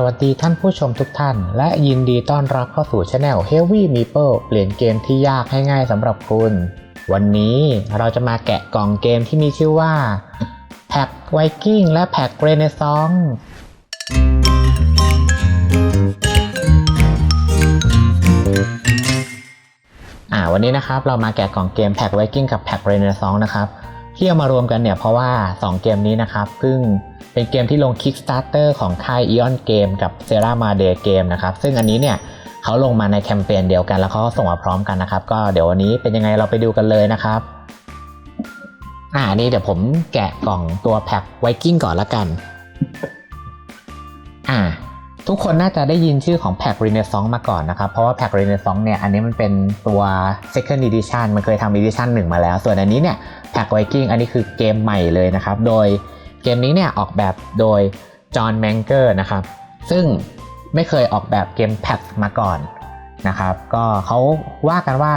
สวัสดีท่านผู้ชมทุกท่าน และยินดีต้อนรับเข้าสู่ช anel Heavy Meeple เปลี่ยนเกมที่ยากให้ง่ายสำหรับคุณ วันนี้เราจะมาแกะกล่องเกมที่มีชื่อว่าแพ็กไวกิ้งและแพ็กเรเนซองอ่าวันนี้นะครับเรามาแกะกล่องเกมแพ็กไวกิ้งกับแพ็กเรเนซองนะครับที่เอามารวมกันเนี่ยเพราะว่า 2 เกมนี้นะครับเพิ่ง เป็นเกมที่ลง Kickstarter ของค่าย Eon Game กับ s e r a m a d e Game นะครับ ซึ่งอันนี้เนี่ยเขาลงมาในแคมเปญเดียวกันแล้วเขาส่งมาพร้อมกันนะครับ ก็เดี๋ยววันนี้เป็นยังไงเราไปดูกันเลยนะครับอ่านี่เดี๋ยวผมแกะกล่องตัวแพ็คไวกิ้งก่อนละกัน อ่า ทุกคนน่าจะได้ยินชื่อของแพ็ก Renaissance มาก่อนนะครับ เพราะว่าแพ็ก Renaissance เนี่ยอันนี้มันเป็นตัว Second Edition มันเคยทำ Edition 1 มาแล้ว ส่วนอันนี้เนี่ยแพ็ก Viking อันนี้คือเกมใหม่เลยนะครับ โดย เกมนี้เนี่ยออกแบบโดยจอห์นแมงเกอร์นะครับ ซึ่งไม่เคยออกแบบเกมแพ็กมาก่อนนะครับ ก็เขาว่ากันว่า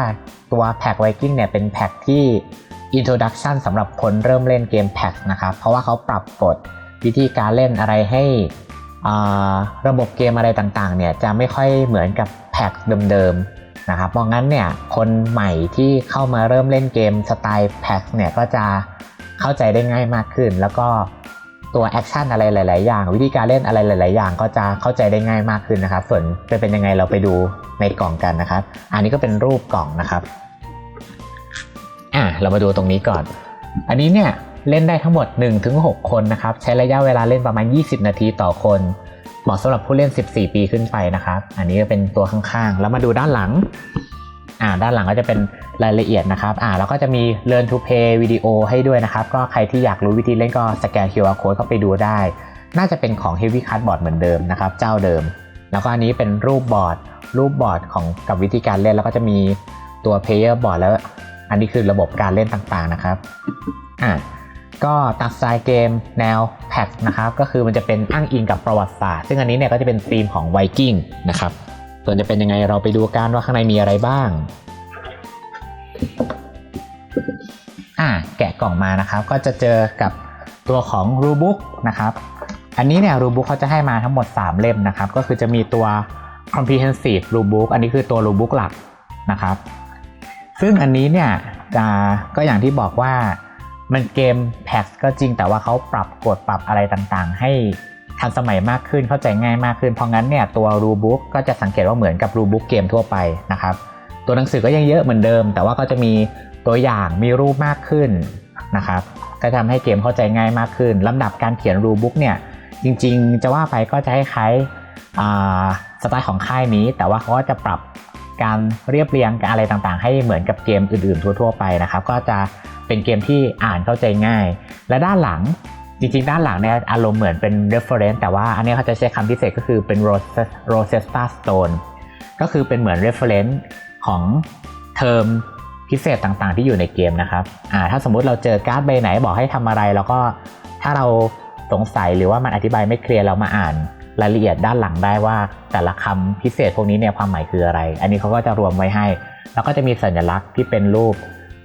ตัวแพ็ก Viking เนี่ยเป็นแพ็กที่ Introduction สำหรับคนเริ่มเล่นเกมแพ็กนะครับ เพราะว่าเขาปรับกฎวิธีการเล่นอะไรให้ระบบเกมอะไรต่างๆเนี่ยจะไม่ค่อยเหมือนกับแพ็กเดิมๆนะครับ เพราะงั้นเนี่ยคนใหม่ที่เข้ามาเริ่มเล่นเกมสไตล์แพ็กเนี่ยก็จะเข้าใจได้ง่ายมากขึ้น แล้วก็ ตัวแอคชั่นอะไรหลาย ๆ อย่าง วิธีการเล่นอะไรหลาย ๆ อย่างก็จะเข้าใจได้ง่ายมากขึ้นนะครับส่วนจะเป็นยังไงเราไปดูในกล่องกันนะครับ อันนี้ก็เป็นรูปกล่องนะครับอะเรามาดูตรงนี้ก่อน อันนี้เนี่ยเล่นได้ทั้งหมด 1-6 คนนะครับ ใช้ระยะเวลาเล่นประมาณ 20 นาทีต่อคนเหมาะสำหรับผู้เล่น 14 ปีขึ้นไปนะครับ อันนี้ก็เป็นตัวข้างๆ แล้วมาดูด้านหลัง อ่าด้านหลังก็จะเป็นรายละเอียดนะครับอ่าแล้วก็จะมี Learn to Play วิดีโอให้ด้วยนะครับ ก็ใครที่อยากรู้วิธีเล่นก็สแกน QR Code เข้าไปดูได้ น่าจะเป็นของ Heavy Cardboard เหมือนเดิมนะครับ เจ้าเดิม แล้วก็อันนี้เป็นรูปบอร์ด รูปบอร์ดของกับวิธีการเล่นแล้วก็จะมีตัว Player Board แล้ว อันนี้คือระบบการเล่นต่างๆนะครับอ่าก็ตัดสไตล์เกมแนวแพ็กนะครับ ก็คือมันจะเป็นอ้างอิงกับประวัติศาสตร์ ซึ่งอันนี้เนี่ยก็จะเป็นธีมของไวกิ้งนะครับ ส่วนจะเป็นยังไงเราไปดูกันว่าข้างในมีอะไรบ้าง อ่าแกะกล่องมานะครับ ก็จะเจอกับตัวของรูบุ๊กนะครับ อันนี้เนี่ยรูบุ๊กเขาจะให้มาทั้งหมด 3 เล่มนะครับ ก็คือจะมีตัว comprehensive rulebook อันนี้คือตัว rulebook หลักนะครับ ซึ่งอันนี้เนี่ยจะก็อย่างที่บอกว่ามันเกมแพ็กก็จริงแต่ว่าเขาปรับกฎปรับอะไรต่างๆ ให้ ทันสมัยมากขึ้นเข้าใจง่ายมากขึ้นเพราะงั้นเนี่ยตัวรูบุ๊กก็จะสังเกตว่าเหมือนกับรูบุ๊กเกมทั่วไปนะครับตัวหนังสือก็ยังเยอะเหมือนเดิม แต่ว่าก็จะมีตัวอย่างมีรูปมากขึ้นนะครับก็ทำให้เกมเข้าใจง่ายมากขึ้นลำดับการเขียนรูบุ๊กเนี่ยจริงๆ จะว่าไปก็จะคล้ายๆสไตล์ของค่ายนี้ แต่ว่าเขาก็จะปรับการเรียบเรียงอะไรต่างๆ ให้เหมือนกับเกมอื่นๆ ทั่ว ๆ ไปนะครับ ก็จะเป็นเกมที่อ่านเข้าใจง่าย และด้านหลัง จริงๆ ด้านหลังเนี่ยอารมณ์เหมือนเป็น reference แต่ว่าอันนี้เขาจะใช้คำพิเศษก็คือเป็น Rosetta Stone ก็คือเป็นเหมือน reference ของเทอมพิเศษต่างๆ ที่อยู่ในเกมนะครับอ่าถ้าสมมุติเราเจอการ์ดใบไหนบอกให้ทำอะไรแล้วก็ถ้าเราสงสัยหรือว่ามันอธิบายไม่เคลียร์เรามาอ่านรายละเอียดด้านหลังได้ว่าแต่ละคำพิเศษพวกนี้เนี่ยความหมายคืออะไร อันนี้เขาก็จะรวมไว้ให้ แล้วก็จะมีสัญลักษณ์ที่เป็นรูป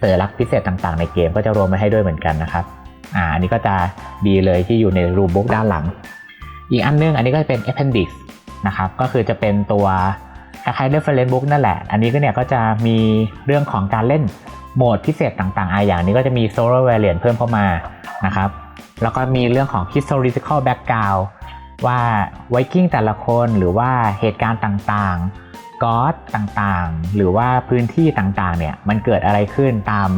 สัญลักษณ์พิเศษต่างๆ ในเกมก็จะรวมไว้ให้ด้วยเหมือนกันนะครับ อ่าอันนี้ก็จะดีเลยที่อยู่ในรูปบุ๊กด้านหลัง อีกอันนึงอันนี้ก็จะเป็น appendix นะครับก็คือจะเป็นตัวคล้ายๆ reference book นั่นแหละ อันนี้ก็เนี่ยก็จะมีเรื่องของการเล่นโหมดพิเศษต่างๆอ่าอย่างนี้ก็จะมี solo variant เพิ่มเข้ามานะครับแล้วก็มีเรื่องของ historical background ว่าไวกิ้งแต่ละคนหรือว่าเหตุการณ์ต่างๆก็อดต่างๆ หรือว่าพื้นที่ต่างๆ เนี่ย มันเกิดอะไรขึ้นตาม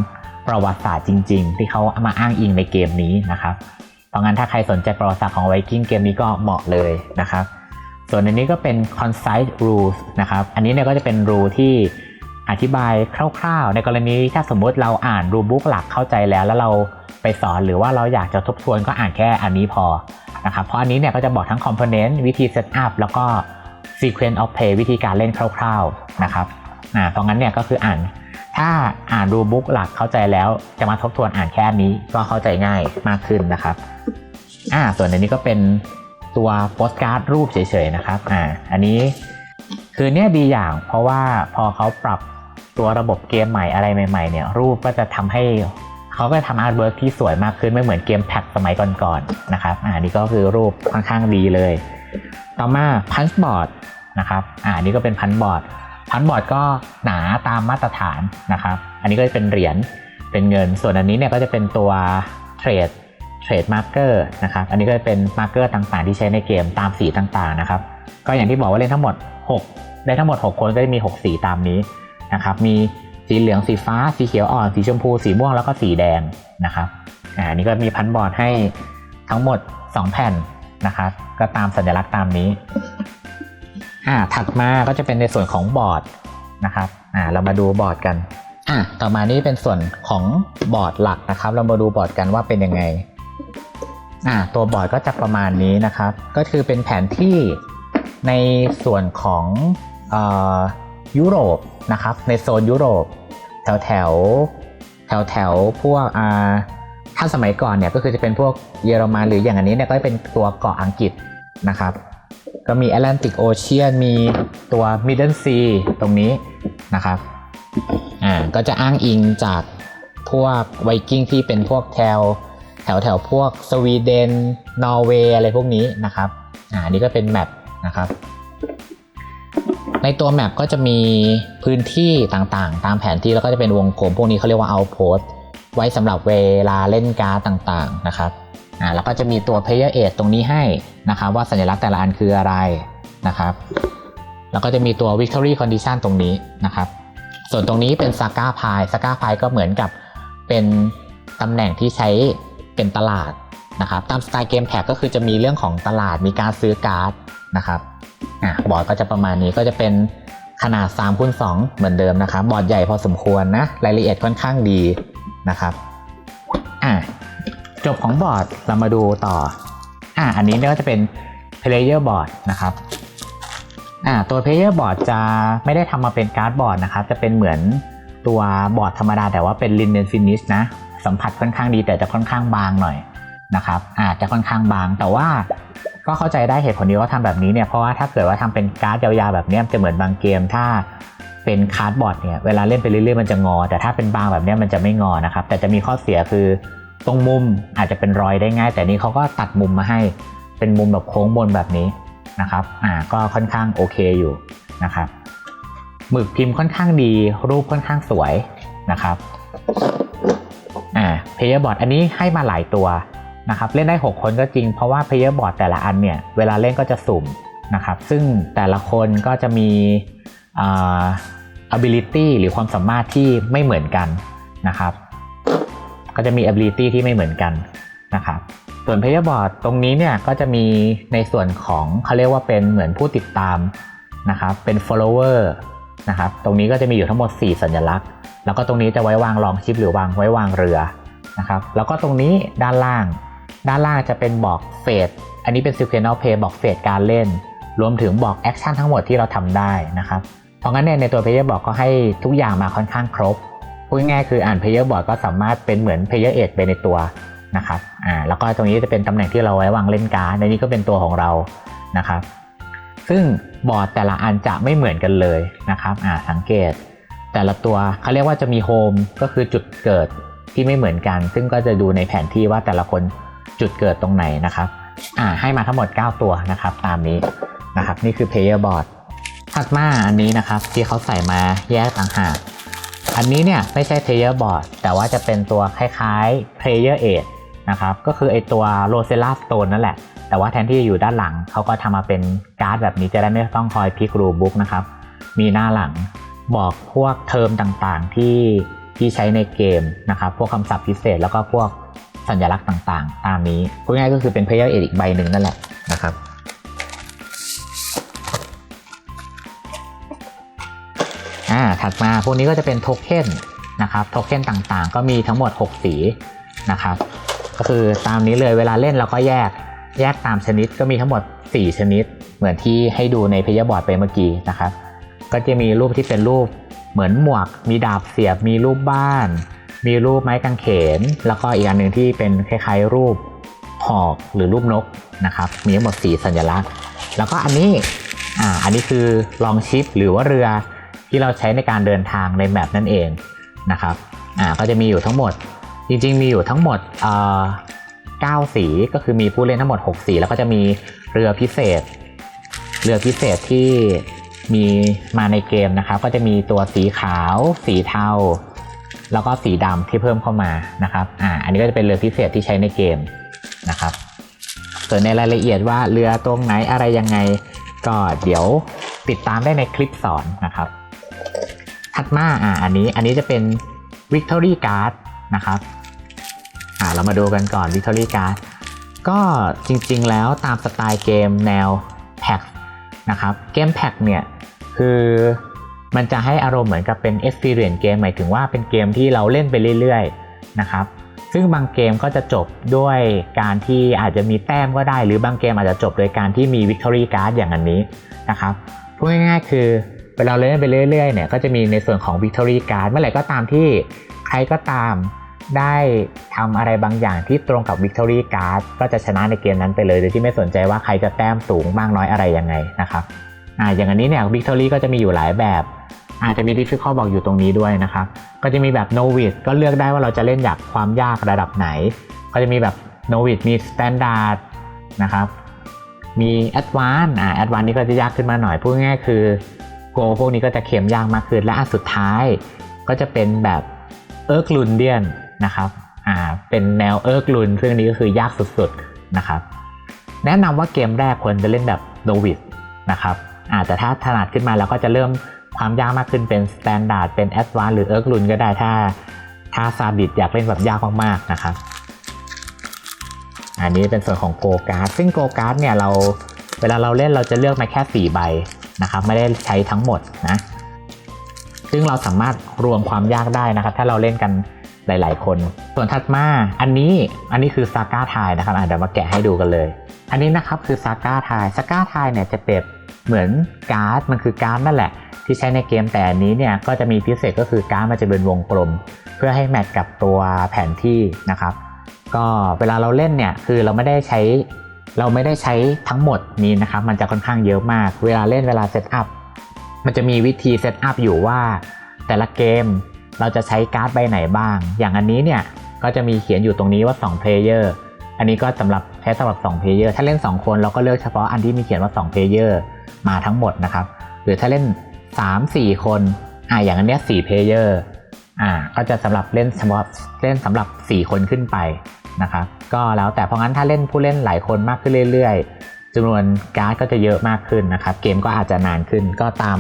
ประวัติศาสตร์จริง ๆ ที่เขาเอามาอ้างอิงในเกมนี้นะครับเพราะงั้นถ้าใครสนใจประวัติศาสตร์ของไวกิ้งเกมนี้ก็เหมาะเลยนะครับ ส่วนอันนี้ก็เป็น concise rules นะครับ อันนี้เนี่ยก็จะเป็น rule ที่อธิบายคร่าวๆ ในกรณีถ้าสมมติเราอ่าน rule book หลักเข้าใจแล้ว แล้วเราไปสอนหรือว่าเราอยากจะทบทวนก็อ่านแค่อันนี้พอนะครับ เพราะอันนี้เนี่ยก็จะบอกทั้ง component วิธี set up แล้วก็ sequence of play วิธีการเล่นคร่าว ๆ นะครับ อ่า เพราะงั้นเนี่ยก็คืออ่าน ถ้าอ่าน rule book หลักเข้าใจแล้วจะมาทบทวนอ่านแค่นี้ก็เข้าใจง่ายมากขึ้นนะครับอ่าส่วนอันนี้ก็เป็นตัวโปสการ์ดรูปเฉยๆนะครับอ่าอันนี้คือเนี่ยดีอย่างเพราะว่าพอเขาปรับตัวระบบเกมใหม่อะไรใหม่ ๆ เนี่ย รูปก็จะทำให้เขาก็ทำอาร์ตเวิร์กที่สวยมากขึ้นไม่เหมือนเกมแพ็กสมัยก่อนๆนะครับอ่านี่ก็คือรูปค่อนข้างดีเลย ต่อมาพันช์บอร์ดนะครับอ่านี้ก็เป็นพันบอร์ด พันบอร์ดก็หนาตามมาตรฐานนะครับ อันนี้ก็จะเป็นเหรียญเป็นเงิน ส่วนอันนี้เนี่ยก็จะเป็นตัวเทรดเทรดมาร์เกอร์นะครับ อันนี้ก็จะเป็นมาร์เกอร์ต่างๆ ที่ใช้ในเกมตามสีต่างๆนะครับ ก็อย่างที่บอกว่าเล่นทั้งหมด 6 ได้ทั้งหมด 6 คนก็จะมี 6 สีตามนี้นะครับ มีสีเหลืองสีฟ้า สีเขียวอ่อน สีชมพู สีม่วงแล้วก็สีแดงนะครับอ่าอันนี้ก็มีพันบอร์ดให้ทั้งหมด 2 แผ่นนะครับ ก็ตามสัญลักษณ์ตามนี้ อ่าถัดมาก็จะเป็นในส่วนของบอร์ดนะครับอ่าเรามาดูบอร์ดกันอ่าต่อมานี่เป็นส่วนของบอร์ดหลักนะครับ เรามาดูบอร์ดกันว่าเป็นยังไงอ่าตัวบอร์ดก็จะประมาณนี้นะครับ ก็คือเป็นแผนที่ในส่วนของเอ่อยุโรปนะครับ ในโซนยุโรป แถวแถวแถวแถวพวกอ่าถ้าสมัยก่อนเนี่ยก็คือจะเป็นพวกเยอรมันหรืออย่างอันนี้เนี่ยก็จะเป็นตัวเกาะอังกฤษนะครับ ก็มีแอตแลนติกโอเชียนมีตัวมิดเดิลซีตรงนี้นะครับอ่าก็จะอ้างอิงจากพวกไวกิ้งที่เป็นพวกแถวแถวแถวพวกสวีเดน นอร์เวย์อะไรพวกนี้นะครับอ่านนี้ก็เป็นแมปนะครับในตัวแมปก็จะมีพื้นที่ต่างๆ ตามแผนที่แล้วก็จะเป็นวงกลมพวกนี้เขาเรียกว่า outpost ไว้สำหรับเวลาเล่นการ์ดต่างๆนะครับ อ่าแล้วก็จะมีตัว player aid ตรงนี้ให้นะครับว่าสัญลักษณ์แต่ละอันคืออะไรนะครับ แล้วก็จะมีตัว victory condition ตรงนี้นะครับ ส่วนตรงนี้เป็น saga pie saga pie ก็เหมือนกับเป็นตำแหน่งที่ใช้เป็นตลาดนะครับ ตามสไตล์เกมแท็กก็คือจะมีเรื่องของตลาดมีการซื้อการ์ดนะครับอะบอร์ดก็จะประมาณนี้ก็จะเป็นขนาด3คูณ2เหมือนเดิมนะครับ บอร์ดใหญ่พอสมควรนะ รายละเอียดค่อนข้างดีนะครับอะ จบของบอร์ดเรามาดูต่ออะอันนี้ก็จะเป็น player board นะครับอ่าตัว player board จะไม่ได้ทำมาเป็นการ์ดบอร์ดนะครับ จะเป็นเหมือนตัวบอร์ดธรรมดาแต่ว่าเป็น linen finish นะ สัมผัสค่อนข้างดีแต่จะค่อนข้างบางหน่อยนะครับอาจจะค่อนข้างบางแต่ว่าก็เข้าใจได้เหตุผลนี้ว่าทำแบบนี้เนี่ยเพราะว่าถ้าเกิดว่าทำเป็นการ์ดยาวๆแบบนี้จะเหมือนบางเกม ถ้าเป็นคาร์ดบอร์ดเนี่ยเวลาเล่นไปเรื่อยๆมันจะงอ แต่ถ้าเป็นบางแบบนี้มันจะไม่งอนะครับแต่จะมีข้อเสียคือ ตรงมุมอาจจะเป็นรอยได้ง่าย แต่นี้เขาก็ตัดมุมมาให้เป็นมุมแบบโค้งบนแบบนี้นะครับ อ่า ก็ค่อนข้างโอเคอยู่นะครับ หมึกพิมพ์ค่อนข้างดี รูปค่อนข้างสวยนะครับ อ่า player board อันนี้ให้มาหลายตัวนะครับ เล่นได้ 6 คนก็จริง เพราะว่า player board แต่ละอันเนี่ย เวลาเล่นก็จะสุ่มนะครับ ซึ่งแต่ละคนก็จะมีอ่า ability หรือความสามารถที่ไม่เหมือนกันนะครับ ก็จะมี ability ที่ไม่เหมือนกันนะครับส่วน player board ตรงนี้เนี่ยก็จะมีในส่วนของเขาเรียกว่าเป็นเหมือนผู้ติดตามนะครับเป็น follower นะครับตรงนี้ก็จะมีอยู่ทั้งหมด 4 สัญลักษณ์ แล้วก็ตรงนี้จะไว้วางรองชิปหรือวางไว้วางเรือนะครับแล้วก็ตรงนี้ด้านล่าง ด้านล่างจะเป็นบอกเฟสอันนี้เป็น sequential play บอกเฟสการเล่น รวมถึงบอกแอคชั่นทั้งหมดที่เราทำได้นะครับเพราะงั้นเนี่ยในตัว player board ก็ให้ทุกอย่างมาค่อนข้างครบ พูดง่ายๆคืออ่าน player board ก็สามารถเป็นเหมือน player aid ไปในตัวนะครับอ่าแล้วก็ตรงนี้จะเป็นตำแหน่งที่เราไว้วางเล่นการ์ดในนี้ก็เป็นตัวของเรานะครับ ซึ่งบอร์ดแต่ละอันจะไม่เหมือนกันเลยนะครับอ่าสังเกต แต่ละตัวเขาเรียกว่าจะมีโฮมก็คือจุดเกิดที่ไม่เหมือนกัน ซึ่งก็จะดูในแผนที่ว่าแต่ละคนจุดเกิดตรงไหนนะครับอ่าให้มาทั้งหมด 9 ตัวนะครับ ตามนี้นะครับ นี่คือ player board ถัดมาอันนี้นะครับที่เขาใส่มาแยกต่างหาก อันนี้เนี่ยไม่ใช่ player board แต่ว่าจะเป็นตัวคล้ายๆ player aid นะครับ ก็คือไอตัว Rosella Stone นั่นแหละ แต่ว่าแทนที่จะอยู่ด้านหลัง เขาก็ทำมาเป็นการ์ดแบบนี้จะได้ไม่ต้องคอยพลิกรูบุ๊กนะครับ มีหน้าหลังบอกพวกเทอมต่างๆที่ที่ใช้ในเกมนะครับ พวกคำศัพท์พิเศษแล้วก็พวกสัญลักษณ์ต่างๆ ตามนี้พูดง่ายก็คือเป็น player aid อีกใบหนึ่งนั่นแหละนะครับ อ่าถัดมาพวกนี้ก็จะเป็นโทเค็นนะครับโทเค็นต่างๆ ก็มีทั้งหมด 6 สีนะครับก็คือตามนี้เลยเวลาเล่นเราก็แยกแยกตามชนิดก็มีทั้งหมด 4 ชนิด เหมือนที่ให้ดูในพยบอร์ดไปเมื่อกี้นะครับ ก็จะมีรูปที่เป็นรูปเหมือนหมวก มีดาบเสียบ มีรูปบ้าน มีรูปไม้กางเขน แล้วก็อีกอันหนึ่งที่เป็นคล้ายๆรูปหอกหรือรูปนกนะครับ มีทั้งหมด 4 สัญลักษณ์ แล้วก็อันนี้อ่าอันนี้คือลองชิปหรือว่าเรือ ที่เราใช้ในการเดินทางในแมปนั่นเองนะครับอ่าก็จะมีอยู่ทั้งหมด จริงๆ มีอยู่ทั้งหมดเอ่อ9สีก็คือมีผู้เล่นทั้งหมด 6 สี แล้วก็จะมีเรือพิเศษ เรือพิเศษที่มีมาในเกมนะครับ ก็จะมีตัวสีขาว สีเทาแล้วก็สีดำที่เพิ่มเข้ามานะครับอ่าอันนี้ก็จะเป็นเรือพิเศษที่ใช้ในเกมนะครับส่วนในรายละเอียดว่าเรือตรงไหนอะไรยังไง ก็เดี๋ยวติดตามได้ในคลิปสอนนะครับ ถัดมาอ่าอันนี้อันนี้จะเป็น Victory Card นะครับอ่าเรามาดูกันก่อน Victory Card ก็จริงๆแล้วตามสไตล์เกมแนวแพ็กนะครับเกมแพ็กเนี่ยคือมันจะให้อารมณ์เหมือนกับเป็น experience เกมหมายถึงว่าเป็นเกมที่เราเล่นไปเรื่อยๆนะครับซึ่งบางเกมก็จะจบด้วยการที่อาจจะมีแต้มก็ได้ หรือบางเกมอาจจะจบโดยการที่มี victory card อย่างอันนี้นะครับพูดง่ายๆคือ เวลาเราเล่นไปเรื่อยๆเนี่ยก็จะมีในส่วนของ victory card เมื่อไหร่ก็ตามที่ใครก็ตามได้ทำอะไรบางอย่างที่ตรงกับ victory card ก็จะชนะในเกมนั้นไปเลยโดยที่ไม่สนใจว่าใครจะแต้มสูงมากน้อยอะไรยังไงนะครับอ่าอย่างอันนี้เนี่ย victory ก็จะมีอยู่หลายแบบอาจจะมี difficult บอกอยู่ตรงนี้ด้วยนะครับ ก็จะมีแบบ novice ก็เลือกได้ว่าเราจะเล่นจากความยากระดับไหน ก็จะมีแบบ novice มี standard นะครับ มี advance อ่า advance นี่ก็จะยากขึ้นมาหน่อย พูดง่ายคือ go พวกนี้ก็จะเข็มยากมากขึ้นและอันสุดท้ายก็จะเป็นแบบ e r k l u n d i a n นะครับอ่าเป็นแนว e r k l u n ซึ่งอันนี้ก็คือยากสุดๆนะครับแนะนำว่าเกมแรกควรจะเล่นแบบ novice นะครับอาจจะแต่ถ้าถนัดขึ้นมาแล้วก็จะเริ่มความยากมากขึ้นเป็น standard เป็น advanced หรือ e r k l u n ก็ได้ถ้าถ้าซาดิสอยากเล่นแบบยากมากๆนะครับอันนี้เป็นส่วนของ go card ซึ่ง go card เนี่ยเราเวลาเราเล่นเราจะเลือกมาแค่ 4 ใบ นะครับไม่ได้ใช้ทั้งหมดนะซึ่งเราสามารถรวมความยากได้นะครับ ถ้าเราเล่นกันหลาย ๆ คน ส่วนถัดมาอันนี้อันนี้คือซาก้าทายนะครับเดี๋ยวมาแกะให้ดูกันเลย อันนี้นะครับคือซาก้าทายซาก้าทายเนี่ยจะเปรียบเหมือนการ์ดมันคือการ์ดนั่นแหละ ที่ใช้ในเกมแต่อันนี้เนี่ยก็จะมีพิเศษก็คือการ์ดมันจะเป็นวงกลม เพื่อให้แมทกับตัวแผนที่นะครับ ก็เวลาเราเล่นเนี่ยคือเราไม่ได้ใช้ เราไม่ได้ใช้ทั้งหมดนี้นะครับ มันจะค่อนข้างเยอะมาก เวลาเล่นเวลาเซตอัพ มันจะมีวิธีเซตอัพอยู่ว่าแต่ละเกมเราจะใช้การ์ดใบไหนบ้าง อย่างอันนี้เนี่ยก็จะมีเขียนอยู่ตรงนี้ว่า2 player อันนี้ก็สำหรับใช้สำหรับ2 player ถ้าเล่น 2 คนเราก็เลือกเฉพาะอันที่มีเขียนว่า2 player มาทั้งหมดนะครับ หรือถ้าเล่น 3-4 คนอ่าอย่างอันเนี้ย4 player อ่าก็จะสำหรับเล่นเฉพาะเล่นสำหรับ 4 คนขึ้นไป นะครับก็แล้วแต่เพราะงั้นถ้าเล่นผู้เล่นหลายคนมากขึ้นเรื่อยๆจำนวนการ์ดก็จะเยอะมากขึ้นนะครับ เกมก็อาจจะนานขึ้นก็ตาม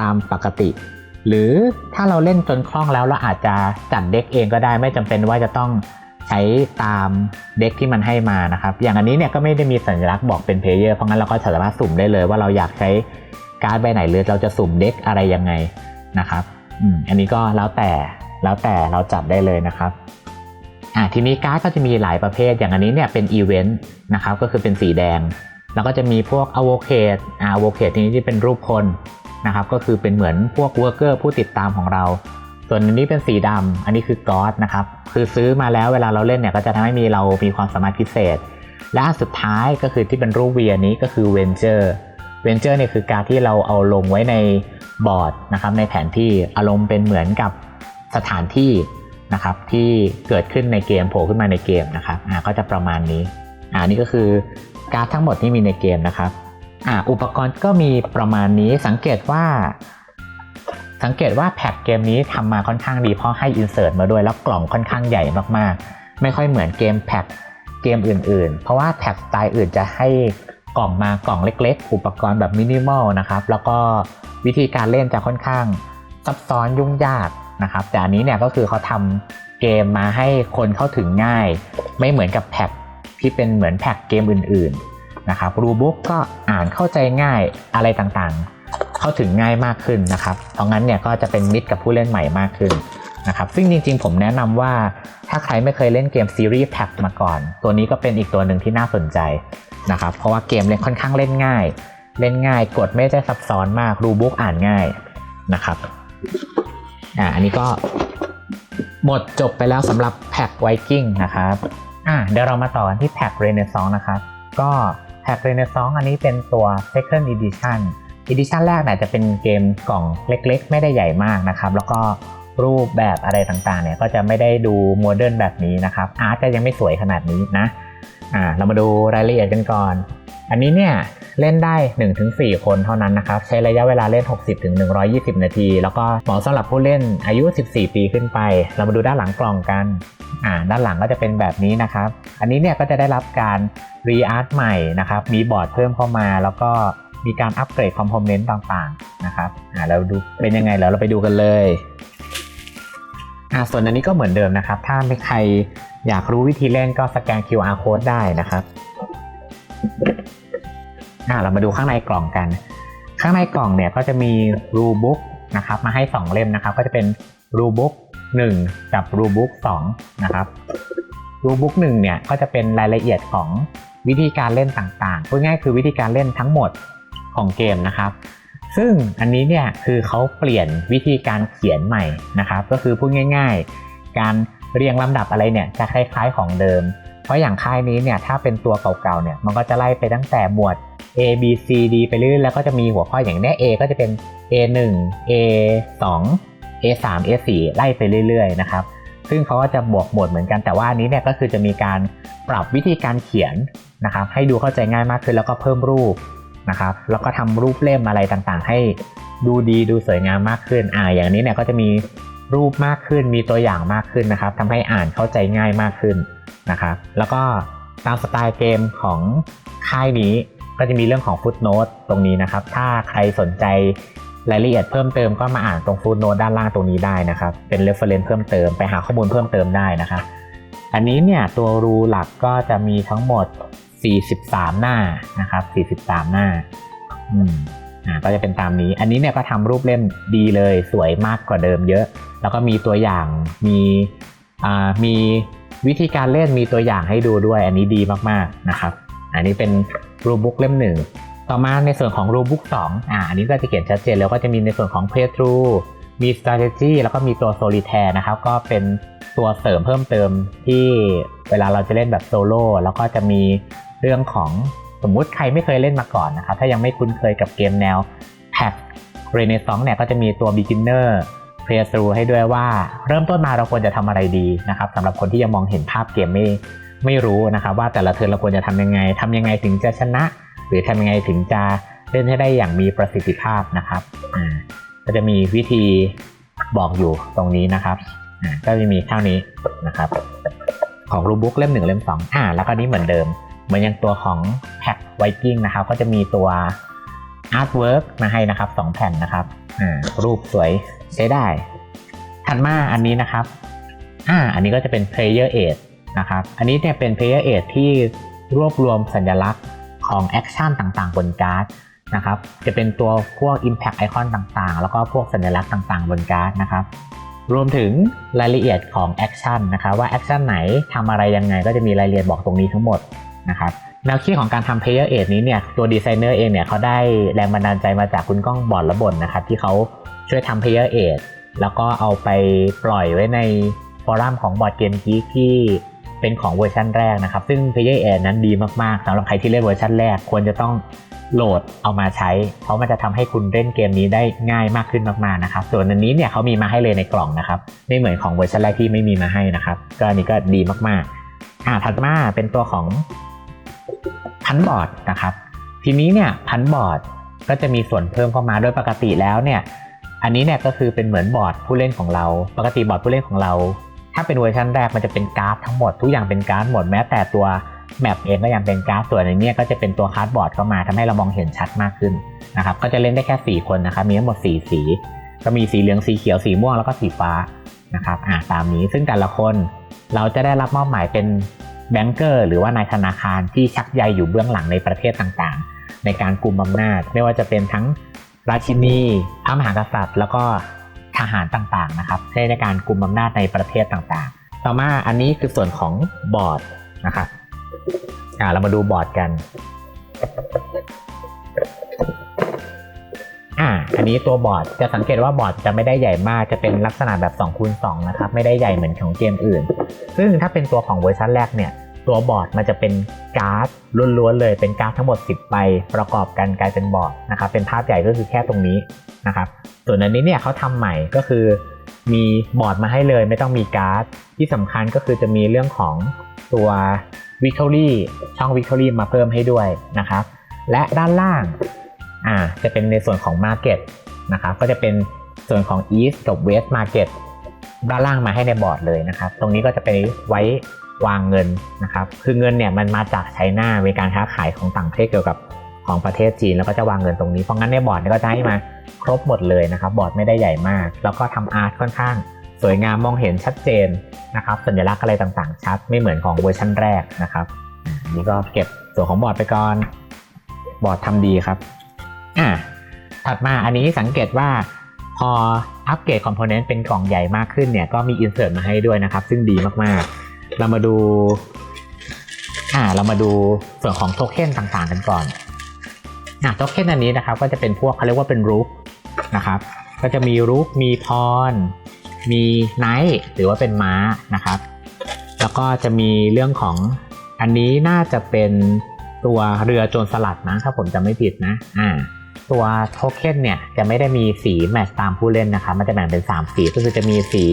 ตามปกติ หรือถ้าเราเล่นจนคล่องแล้วเราอาจจะจัดเด็กเองก็ได้ไม่จำเป็นว่าจะต้องใช้ตามเด็กที่มันให้มานะครับ อย่างอันนี้เนี่ยก็ไม่ได้มีสัญลักษณ์บอกเป็นเพลเยอร์เพราะงั้นเราก็สามารถสุ่มได้เลยว่าเราอยากใช้การ์ดใบไหนหรือเราจะสุ่มเด็กอะไรยังไงนะครับอืมอันนี้ก็แล้วแต่แล้วแต่เราจับได้เลยนะครับ อ่าทีนี้การ์ดก็จะมีหลายประเภทอย่างอันนี้เนี่ยเป็นอีเวนต์นะครับก็คือเป็นสีแดง แล้วก็จะมีพวกอ v o c a t e อ่า a v o c a t e นี้ที่เป็นรูปคนนะครับก็คือเป็นเหมือนพวก worker ผู้ติดตามของเรา ส่วนอันนี้เป็นสีดำอันนี้คือ God นะครับคือซื้อมาแล้วเวลาเราเล่นเนี่ยก็จะทำให้มีเรามีความสามารถพิเศษ และสุดท้ายก็คือที่เป็นรูปเวียนี้ก็คือ Venture Venture เนี่ยคือการที่เราเอาลงไว้ในบอร์ดนะครับในแผนที่อารมณ์เป็นเหมือนกับสถานที่ นะครับที่เกิดขึ้นในเกมโผล่ขึ้นมาในเกมนะครับอ่าก็จะประมาณนี้อ่านี่ก็คือการดทั้งหมดที่มีในเกมนะครับอ่าอุปกรณ์ก็มีประมาณนี้สังเกตว่า สังเกตว่าแพ็กเกมนี้ทำมาค่อนข้างดีเพราะให้อินเสิร์ตมาด้วยแล้วกล่องค่อนข้างใหญ่มากๆ ไม่ค่อยเหมือนเกมแพ็กเกมอื่นๆ เพราะว่าแพ็กสไตล์อื่นจะให้กล่องมากล่องเล็ก ๆ อุปกรณ์แบบมินิมอลนะครับแล้วก็วิธีการเล่นจะค่อนข้างซับซ้อนยุ่งยาก นะครับแต่อันนี้เนี่ยก็คือเขาทำเกมมาให้คนเข้าถึงง่าย ไม่เหมือนกับแพ็กที่เป็นเหมือนแพ็กเกมอื่นๆนะครับรูบุ๊กก็อ่านเข้าใจง่ายอะไรต่างๆ เข้าถึงง่ายมากขึ้นนะครับเพราะงั้นเนี่ยก็จะเป็นมิตรกับผู้เล่นใหม่มากขึ้นนะครับซึ่งจริงๆ ผมแนะนำว่าถ้าใครไม่เคยเล่นเกมซีรีส์แพ็กมาก่อน ตัวนี้ก็เป็นอีกตัวหนึ่งที่น่าสนใจนะครับเพราะว่าเกมเล่นค่อนข้างเล่นง่าย เล่นง่ายกดไม่ได้ซับซ้อนมากรูบุ๊กอ่านง่ายนะครับ อ่าอันนี้ก็หมดจบไปแล้วสำหรับแพ็กไวกิ้งนะครับอ่าเดี๋ยวเรามาต่อกันที่แพ็กเรเนซองนะครับ ก็แพ็กเรเนซองอันนี้เป็นตัว Second Edition Edition แรกเนี่ยจะเป็นเกมกล่องเล็กๆ ไม่ได้ใหญ่มากนะครับ แล้วก็รูปแบบอะไรต่างๆเนี่ยก็จะไม่ได้ดูโมเดิร์นแบบนี้นะครับ อาร์ตก็ยังไม่สวยขนาดนี้นะอ่าเรามาดูรายละเอียดกันก่อน อันนี้เนี่ย เล่นได้ 1-4 คนเท่านั้นนะครับ ใช้ระยะเวลาเล่น 60-120 นาที แล้วก็เหมาะสำหรับผู้เล่นอายุ 14 ปีขึ้นไป เรามาดูด้านหลังกล่องกันอ่าด้านหลังก็จะเป็นแบบนี้นะครับ อันนี้เนี่ยก็จะได้รับการรีอาร์ตใหม่นะครับ มีบอร์ดเพิ่มเข้ามา แล้วก็มีการอัปเกรดคอมโพเนนต์ต่างๆนะครับอ่าเราดูเป็นยังไงแล้วเราไปดูกันเลยอ่าส่วนอันนี้ก็เหมือนเดิมนะครับ ถ้าไม่ใครอยากรู้วิธีเล่นก็สแกน QR code ได้นะครับ อ่าเรามาดูข้างในกล่องกัน ข้างในกล่องเนี่ยก็จะมีรูบุ๊กนะครับมาให้ 2 เล่มนะครับ ก็จะเป็นรูบุ๊ก1กับรูบุ๊ก2นะครับรูบุ๊ก1เนี่ยก็จะเป็นรายละเอียดของวิธีการเล่นต่างๆพูดง่ายคือวิธีการเล่นทั้งหมดของเกมนะครับ ซึ่งอันนี้เนี่ยคือเขาเปลี่ยนวิธีการเขียนใหม่นะครับ ก็คือพูดง่าย ๆ การเรียงลำดับอะไรเนี่ยจะคล้ายๆของเดิม เพราะอย่างค่ายนี้เนี่ยถ้าเป็นตัวเก่าๆเนี่ยมันก็จะไล่ไปตั้งแต่หมวด A B C D ไปเรื่อยแล้วก็จะมีหัวข้ออย่างเนี้ย A ก็จะเป็น A 1 A 2 A 3 A 4ไล่ไปเรื่อยๆนะครับ ซึ่งเขาก็จะบวกหมวดเหมือนกันแต่ว่าอันนี้เนี่ยก็คือจะมีการปรับวิธีการเขียนนะครับ ให้ดูเข้าใจง่ายมากขึ้นแล้วก็เพิ่มรูปนะครับ แล้วก็ทำรูปเล่มอะไรต่างๆ ให้ดูดีดูสวยงามมากขึ้น อ่า อย่างนี้เนี่ยก็จะมีรูปมากขึ้น มีตัวอย่างมากขึ้นนะครับทำให้อ่านเข้าใจง่ายมากขึ้นนะครับ แล้วก็ตามสไตล์เกมของค่ายนี้ ก็จะมีเรื่องของฟุตโนตตรงนี้นะครับ ถ้าใครสนใจรายละเอียดเพิ่มเติมก็มาอ่านตรงฟุตโนตด้านล่างตรงนี้ได้นะครับ เป็นเรฟเฟรนซ์เพิ่มเติมไปหาข้อมูลเพิ่มเติมได้นะครับอันนี้เนี่ยตัวรูหลักก็จะมีทั้งหมด 43 หน้านะครับ 43 หน้าอืมอ่าก็จะเป็นตามนี้ อันนี้เนี่ยก็ทำรูปเล่มดีเลยสวยมากกว่าเดิมเยอะ แล้วก็มีตัวอย่างมีอ่ามีวิธีการเล่นมีตัวอย่างให้ดูด้วย อันนี้ดีมากๆนะครับ อันนี้เป็น รูบุ๊กเล่มหนึ่งต่อมาในส่วนของรูบุ๊ก2อ่าอันนี้ก็จะเขียนชัดเจนแล้วก็จะมีในส่วนของ playthrough มี strategy แล้วก็มีตัว solitaire นะครับ ก็เป็นตัวเสริมเพิ่มเติมที่เวลาเราจะเล่นแบบโซโล่แล้วก็จะมีเรื่องของสมมุติใครไม่เคยเล่นมาก่อนนะครับ ถ้ายังไม่คุ้นเคยกับเกมแนวแพ็กเรเนซองเนี่ยก็จะมีตัว beginner playthrough ให้ด้วยว่าเริ่มต้นมาเราควรจะทำอะไรดีนะครับสำหรับคนที่ยังมองเห็นภาพเกมไม่ ไม่รู้นะครับว่าแต่ละเทิร์นเราควรจะทำยังไงทำยังไงถึงจะชนะ หรือทำยังไงถึงจะเล่นให้ได้อย่างมีประสิทธิภาพนะครับอ่าก็จะมีวิธีบอกอยู่ตรงนี้นะครับอ่าก็จะมีเท่านี้นะครับ ของรูบุ๊กเล่มหนึ่งเล่มสองอ่าแล้วก็นี้เหมือนเดิม เหมือนอย่างตัวของแพ็กไวกิ้งนะครับ ก็จะมีตัวอาร์ตเวิร์กมาให้นะครับสองแผ่นนะครับอ่ารูปสวยใช้ได้ถัดมาอันนี้นะครับอ่าอันนี้ก็จะเป็น Player Aid นะครับ อันนี้เนี่ยเป็น Player Aid ที่รวบรวมสัญลักษณ์ของแอคชั่นต่างๆ บนการ์ดนะครับ จะเป็นตัวพวก Impact Icon ต่างๆ แล้วก็พวกสัญลักษณ์ต่างๆ บนการ์ดนะครับ รวมถึงรายละเอียดของแอคชั่นนะครับว่าแอคชั่นไหนทำอะไรยังไงก็จะมีรายละเอียดบอกตรงนี้ทั้งหมดนะครับแนวคิดของการทำ Player Aid นี้เนี่ยตัวดีไซเนอร์เองเนี่ยเขาได้แรงบันดาลใจมาจากคุณก้องบอดระบนนะครับที่เขาช่วยทำ Player Aid แล้วก็เอาไปปล่อยไว้ในฟอรัมของบอร์ดเกมกีที่ เป็นของเวอร์ชันแรกนะครับ ซึ่ง Player Aid นั้นดีมากๆสำหรับใครที่เล่นเวอร์ชันแรกควรจะต้องโหลดเอามาใช้ เพราะมันจะทำให้คุณเล่นเกมนี้ได้ง่ายมากขึ้นมากๆนะครับ ส่วนอันนี้เนี่ยเขามีมาให้เลยในกล่องนะครับไม่เหมือนของเวอร์ชันแรกที่ไม่มีมาให้นะครับ ก็อันนี้ก็ดีมากๆอ่าถัดมาเป็นตัวของพันบอร์ดนะครับ ทีนี้เนี่ยพันบอร์ดก็จะมีส่วนเพิ่มเข้ามาโดยปกติแล้วเนี่ย อันนี้เนี่ยก็คือเป็นเหมือนบอร์ดผู้เล่นของเรา ปกติบอร์ดผู้เล่นของเรา ถ้าเป็นเวอร์ชันแรกมันจะเป็นการ์ดทั้งหมดทุกอย่างเป็นการ์ดหมดแม้แต่ตัวแมปเองก็ยังเป็นการ์ดส่วนในนี้ก็จะเป็นตัวคาร์ดบอร์ดเข้ามาทำให้เรามองเห็นชัดมากขึ้นนะครับก็จะเล่นได้แค่ 4 คนนะครับมีทั้งหมด 4 สี ก็มีสีเหลืองสีเขียวสีม่วงแล้วก็สีฟ้านะครับอ่าตามนี้ซึ่งแต่ละคนเราจะได้รับมอบหมายเป็นแบงเกอร์หรือว่านายธนาคารที่ชักใยอยู่เบื้องหลังในประเทศต่างๆ ในการกลุ่มอำนาจ ไม่ว่าจะเป็นทั้งราชินีพระมหากษัตริย์ แล้วก็ ทหารต่างๆนะครับใช้ในการกลุ่มอำนาจในประเทศต่างๆ ต่อมาอันนี้คือส่วนของบอร์ดนะครับอ่าเรามาดูบอร์ดกันอ่าอันนี้ตัวบอร์ดจะสังเกตว่าบอร์ดจะไม่ได้ใหญ่มากจะเป็นลักษณะแบบ2คูณ2นะครับไม่ได้ใหญ่เหมือนของเกมอื่น ซึ่งถ้าเป็นตัวของเวอร์ชันแรกเนี่ยตัวบอร์ดมันจะเป็นการ์ดล้วนๆเลยเป็นการ์ดทั้งหมด 10ใบประกอบกันกลายเป็นบอร์ดนะครับเป็นภาพใหญ่ก็คือแค่ตรงนี้ นะครับ ส่วนอันนี้เนี่ยเขาทำใหม่ก็คือ มีบอร์ดมาให้เลยไม่ต้องมีการ์ด ที่สำคัญก็คือจะมีเรื่องของตัว Victory ช่อง Victory มาเพิ่มให้ด้วยนะครับ และด้านล่างอ่าจะเป็นในส่วนของ Market นะครับก็จะเป็นส่วนของ East กับ West Market ด้านล่างมาให้ในบอร์ดเลยนะครับ ตรงนี้ก็จะไปไว้วางเงินนะครับ คือเงินเนี่ยมันมาจากไชน่ามีการค้าขายของต่างประเทศเกี่ยวกับของประเทศจีนแล้วก็จะวางเงินตรงนี้ เพราะงั้นในบอร์ดก็จะให้มา ครบหมดเลยนะครับบอร์ดไม่ได้ใหญ่มาก แล้วก็ทำอาร์ตค่อนข้างสวยงามมองเห็นชัดเจนนะครับสัญลักษณ์อะไรต่างๆ ชัดไม่เหมือนของเวอร์ชันแรกนะครับนนี้ก็เก็บส่วนของบอร์ดไปก่อนบอร์ดทำดีครับอ่าถัดมาอันนี้สังเกตว่าพออัปเกรดคอมโพเนนต์เป็นกล่องใหญ่มากขึ้นเนี่ยก็มีอินเสิร์ตมาให้ด้วยนะครับ ซึ่งดีมากๆ เรามาดูอ่าเรามาดูส่วนของโทเค็นต่างๆกันก่อนอะโทเค็นอันนี้นะครับก็จะเป็นพวกเขาเรียกว่าเป็นรูป นะครับ ก็จะมีรูปมีพร มีไนท์หรือว่าเป็นม้านะครับ แล้วก็จะมีเรื่องของอันนี้น่าจะเป็นตัวเรือโจรสลัดนะถ้าผมจำไม่ผิดนะอ่าตัวโทเค็นเนี่ยจะไม่ได้มีสีแมทช์ตามผู้เล่นนะครับ มันจะแบ่งเป็น 3 สีก็คือจะมีสี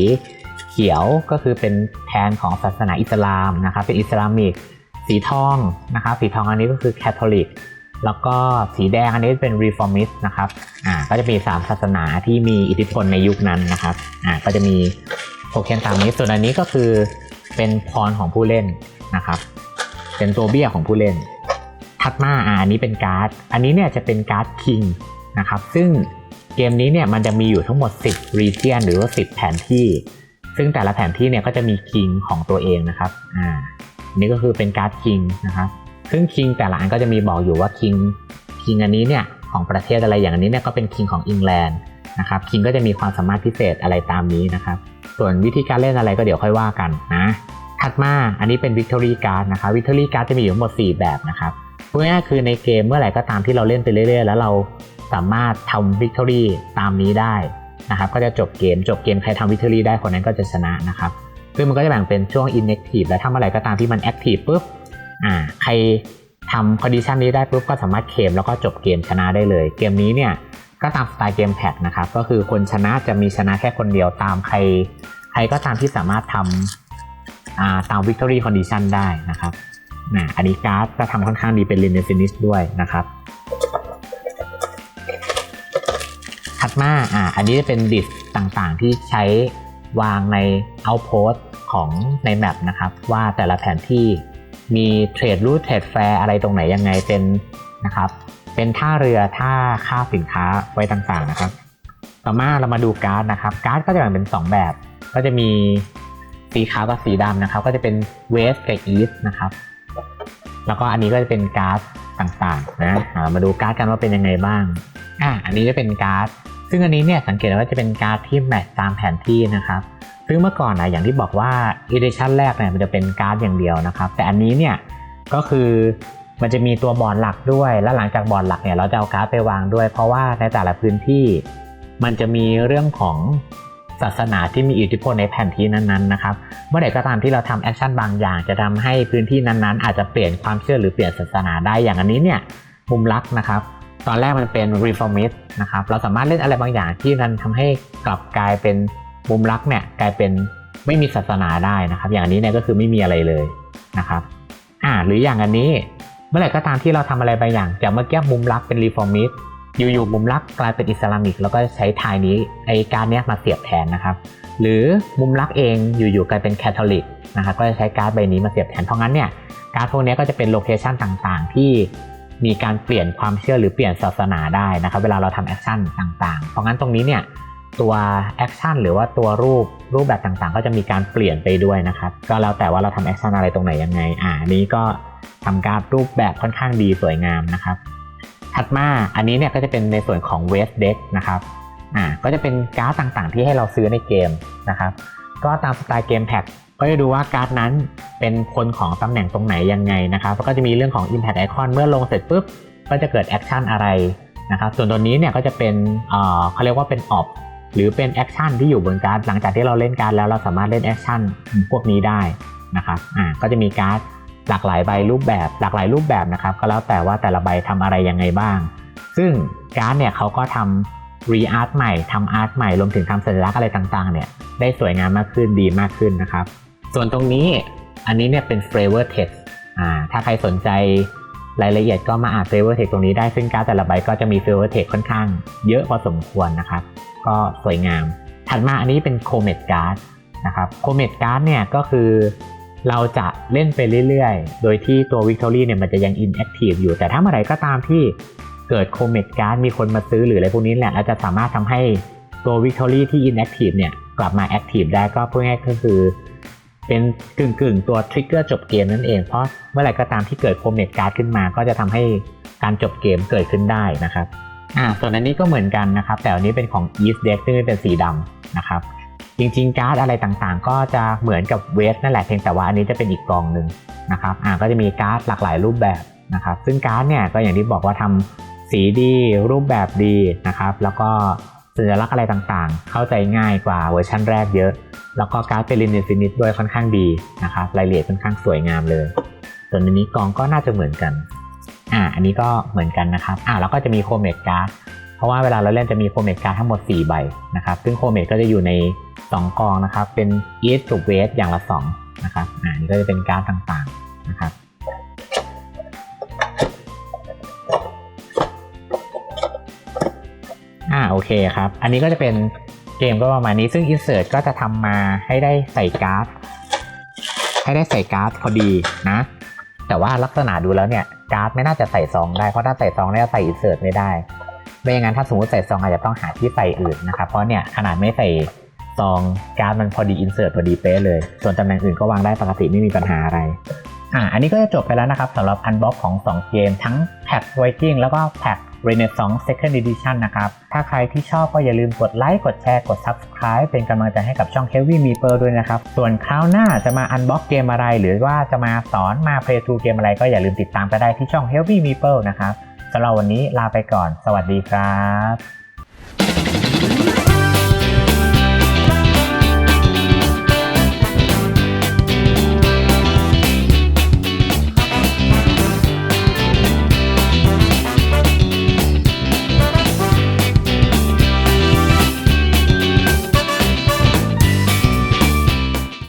เขียวก็คือเป็นแทนของศาสนาอิสลามนะครับเป็นอิสลามิก สีทองนะครับสีทองอันนี้ก็คือแคทอลิก แล้วก็สีแดงอันนี้เป็นรีฟอร์มิสนะครับอ่าก็จะมี 3 ศาสนาที่มีอิทธิพลในยุคนั้นนะครับอ่าก็จะมีโทเค็นตามนี้ส่วนอันนี้ก็คือเป็นพรของผู้เล่นนะครับ เป็นตัวเบี้ยของผู้เล่น ถัดมาอ่าอันนี้เป็นการ์ด อันนี้เนี่ยจะเป็นการ์ดคิงนะครับ ซึ่งเกมนี้เนี่ยมันจะมีอยู่ทั้งหมด 10 region หรือว่า 10 แผนที่ ซึ่งแต่ละแผนที่เนี่ยก็จะมีคิงของตัวเองนะครับอ่าอันนี้ก็คือเป็นการ์ดคิงนะครับ ซึ่งคิงแต่ละอันก็จะมีบอกอยู่ว่าคิงคิงอันนี้เนี่ยของประเทศอะไรอย่างนี้เนี่ยก็เป็นคิงของอังกฤษนะครับคิงก็จะมีความสามารถพิเศษอะไรตามนี้นะครับ ส่วนวิธีการเล่นอะไรก็เดี๋ยวค่อยว่ากันนะถัดมาอันนี้เป็น Victory Card นะครับ Victory Card จะมีอยู่ทั้งหมด 4 แบบนะครับพูดง่ายคือในเกมเมื่อไหร่ก็ตามที่เราเล่นไปเรื่อย ๆ แล้วเราสามารถทำ Victory ตามนี้ได้นะครับก็จะจบเกมจบเกมใครทำ Victory ได้คนนั้นก็จะชนะนะครับซึ่งมันก็จะแบ่งเป็นช่วง inactive และถ้าเมื่อไหร่ก็ตามที่มัน active ปุ๊บ อ่าใครทำคอนดิชันนี้ได้ปุ๊บก็สามารถเคมแล้วก็จบเกมชนะได้เลย เกมนี้เนี่ยก็ตามสไตล์เกมแพดนะครับก็คือคนชนะจะมีชนะแค่คนเดียวตามใคร ใครก็ตามที่สามารถทำอ่าตาม Victory Condition ได้นะครับอ่าอันนี้การ์ดก็ทำค่อนข้างดีเป็น l i n e Finish ด้วยนะครับถัดมาอ่าอันนี้จะเป็นดิสต่างๆ ที่ใช้วางใน Outpost ของในแมปนะครับว่าแต่ละแผนที่ มีเทรดรูทเทรดแฟร์อะไรตรงไหนยังไงเป็นนะครับเป็นท่าเรือท่าค่าสินค้าไว้ต่างๆนะครับ ต่อมาเรามาดูการ์ดนะครับ การ์ดก็จะแบ่งเป็น 2 แบบ ก็จะมีสีขาวกับสีดำนะครับ ก็จะเป็นเวสกับอีสนะครับ แล้วก็อันนี้ก็จะเป็นการ์ดต่างๆนะามาดูการ์ดกันว่าเป็นยังไงบ้างอ่าอันนี้จะเป็นการ์ดซึ่งอันนี้เนี่ยสังเกตว่าจะเป็นการ์ดที่แมทตามแผนที่นะครับ ซึ่งเมื่อก่อนนะอย่างที่บอกว่า edition แรกเนี่ยมันจะเป็นการ์ดอย่างเดียวนะครับ แต่อันนี้เนี่ยก็คือมันจะมีตัวบอร์ดหลักด้วย แล้วหลังจากบอร์ดหลักเนี่ยเราจะเอาการ์ดไปวางด้วย เพราะว่าในแต่ละพื้นที่ มันจะมีเรื่องของศาสนาที่มีอิทธิพลในแผนที่นั้นๆนะครับ เมื่อไหร่ก็ตามที่เราทำแอคชั่นบางอย่าง จะทำให้พื้นที่นั้นๆ อาจจะเปลี่ยนความเชื่อหรือเปลี่ยนศาสนาได้ อย่างอันนี้เนี่ยมุมลักนะครับ ตอนแรกมันเป็น reformist นะครับ เราสามารถเล่นอะไรบางอย่างที่มันทำให้กลับกลายเป็น มุมลักเนี่ยกลายเป็นไม่มีศาสนาได้นะครับ อย่างอันนี้เนี่ยก็คือไม่มีอะไรเลยนะครับอ่าหรืออย่างอันนี้เมื่อไหร่ก็ตามที่เราทำอะไรบางอย่างจากเมื่อกี้มุมลักเป็น reformist อยู่ๆมุมลักกลายเป็นอิสลามิก แล้วก็ใช้ทายนี้ไอการเนี้ยมาเสียบแทนนะครับ หรือมุมลักเองอยู่ๆกลายเป็นแคทอลิกนะครับก็จะใช้การ์ดใบนี้มาเสียบแทนเพราะงั้นเนี่ยการ์ดพวกนี้ก็จะเป็นโลเคชันต่างๆ ที่มีการเปลี่ยนความเชื่อหรือเปลี่ยนศาสนาได้นะครับ เวลาเราทำแอคชั่นต่างๆ เพราะงั้นตรงนี้เนี่ย ตัวแอคชั่นหรือว่าตัวรูปรูปแบบต่างๆ ก็จะมีการเปลี่ยนไปด้วยนะครับ ก็แล้วแต่ว่าเราทำแอคชั่นอะไรตรงไหนยังไง อ่านี้ก็ทำการดรูปแบบค่อนข้างดีสวยงามนะครับ ถัดมาอันนี้เนี่ยก็จะเป็นในส่วนของ West Deck นะครับ อ่า ก็จะเป็นการ์ดต่างๆ ที่ให้เราซื้อในเกมนะครับ ก็ตามสไตล์เกมแพ็กก็จะดูว่าการ์ดนั้นเป็นคนของตำแหน่งตรงไหนยังไงนะครับ ก็จะมีเรื่องของ Impact Icon เมื่อลงเสร็จปุ๊บ ก็จะเกิดแอคชั่นอะไรนะครับ ส่วนตัวนี้เนี่ยก็จะเป็นเอ่อเขาเรียกว่าเป็นออบ หรือเป็นแอคชั่นที่อยู่บนการ์ดหลังจากที่เราเล่นการ์ดแล้วเราสามารถเล่นแอคชั่นพวกนี้ได้นะครับอ่าก็จะมีการ์ดหลากหลายใบรูปแบบหลากหลายรูปแบบนะครับ ก็แล้วแต่ว่าแต่ละใบทำอะไรยังไงบ้าง ซึ่งการ์ดเนี่ยเขาก็ทำรีอาร์ตใหม่ทำอาร์ตใหม่รวมถึงทำสัญลักษณ์อะไรต่างๆ เนี่ยได้สวยงามมากขึ้นดีมากขึ้นนะครับ ส่วนตรงนี้อันนี้เนี่ยเป็น flavor text อ่าถ้าใครสนใจรายละเอียดก็มาอ่าน Flavor Text ตรงนี้ได้ซึ่งการ์ดแต่ละใบก็จะมี Flavor Text ค่อนข้างเยอะพอสมควรนะครับ ก็สวยงาม ถัดมาอันนี้เป็น Comet Card นะครับ Comet Card เนี่ยก็คือเราจะเล่นไปเรื่อยๆ โดยที่ตัว Victory เนี่ยมันจะยัง inactive อยู่ แต่ถ้าเมื่อไหร่ก็ตามที่เกิด Comet Card มีคนมาซื้อหรืออะไรพวกนี้แหละเราจะสามารถทำให้ตัว Victory ที่ inactive เนี่ยกลับมา active ได้ก็พูดง่ายก็คือเป็นกึ่งกึ่งๆตัวทริกเกอร์จบเกมนั่นเอง เพราะเมื่อไหร่ก็ตามที่เกิดโคเมตการ์ดขึ้นมา ก็จะทำให้การจบเกมเกิดขึ้นได้นะครับ อ่าส่วนอันนี้ก็เหมือนกันนะครับ แต่อันนี้เป็นของ East Deck ซึ่งเป็นสีดำนะครับ จริงๆ การ์ดอะไรต่างๆ ก็จะเหมือนกับเวสนั่นแหละเพียงแต่ว่าอันนี้จะเป็นอีกกองหนึ่งนะครับอ่าก็จะมีการ์ดหลากหลายรูปแบบนะครับ ซึ่งการ์ดเนี่ยก็อย่างที่บอกว่าทำสีดีรูปแบบดีนะครับ แล้วก็สัญลักษณ์อะไรต่างๆ เข้าใจง่ายกว่าเวอร์ชันแรกเยอะ แล้วก็การ์ดเป็นลินิฟินิตด้วยค่อนข้างดีนะครับรายละเอียดค่อนข้างสวยงามเลย ส่วนอันนี้กองก็น่าจะเหมือนกัน อ่าอันนี้ก็เหมือนกันนะครับอ่าแล้วก็จะมีโคเมตการ์ดเพราะว่าเวลาเราเล่นจะมีโคเมตการ์ดทั้งหมด 4 ใบนะครับซึ่งโคเมตก็จะอยู่ใน 2 กองนะครับ เป็นอีสกับเวสอย่างละ2นะครับอ่านี่ก็จะเป็นการ์ดต่างๆนะครับอ่าโอเคครับ อันนี้ก็จะเป็นเกมก็ประมาณนี้ซึ่ง Insert ก็จะทำมาให้ได้ใส่การ์ดให้ได้ใส่การ์ดพอดีนะ แต่ว่าลักษณะดูแล้วเนี่ยการ์ดไม่น่าจะใส่ซองได้เพราะถ้าใส่ซองเนี่ยใส่อินเสิร์ตไม่ได้ไม่อย่างนั้นถ้าสมมติใส่ซองอาจจะต้องหาที่ใส่อื่นนะครับเพราะเนี่ยขนาดไม่ใส่ซองการ์ดมันพอดีอินเสิร์ตพอดีเป๊ะเลย ส่วนตำแหน่งอื่นก็วางได้ปกติไม่มีปัญหาอะไรอ่าอันนี้ก็จะจบไปแล้วนะครับสำหรับอันบ็อกของ 2 เกม ทั้งแพ็กไวกิ้งแล้วก็แพ็ก Renaissance Second Edition นะครับ ถ้าใครที่ชอบก็อย่าลืมกดไลค์ กดแชร์ กด Subscribe เป็นกำลังใจให้กับช่อง Heavy Meeper ด้วยนะครับ ส่วนคราวหน้าจะมาอันบ็อกเกมอะไร หรือว่าจะมาสอนมา Play to เกมอะไรก็อย่าลืมติดตามไปได้ที่ช่อง Heavy Meeper นะครับสำหรับวันนี้ลาไปก่อน สวัสดีครับ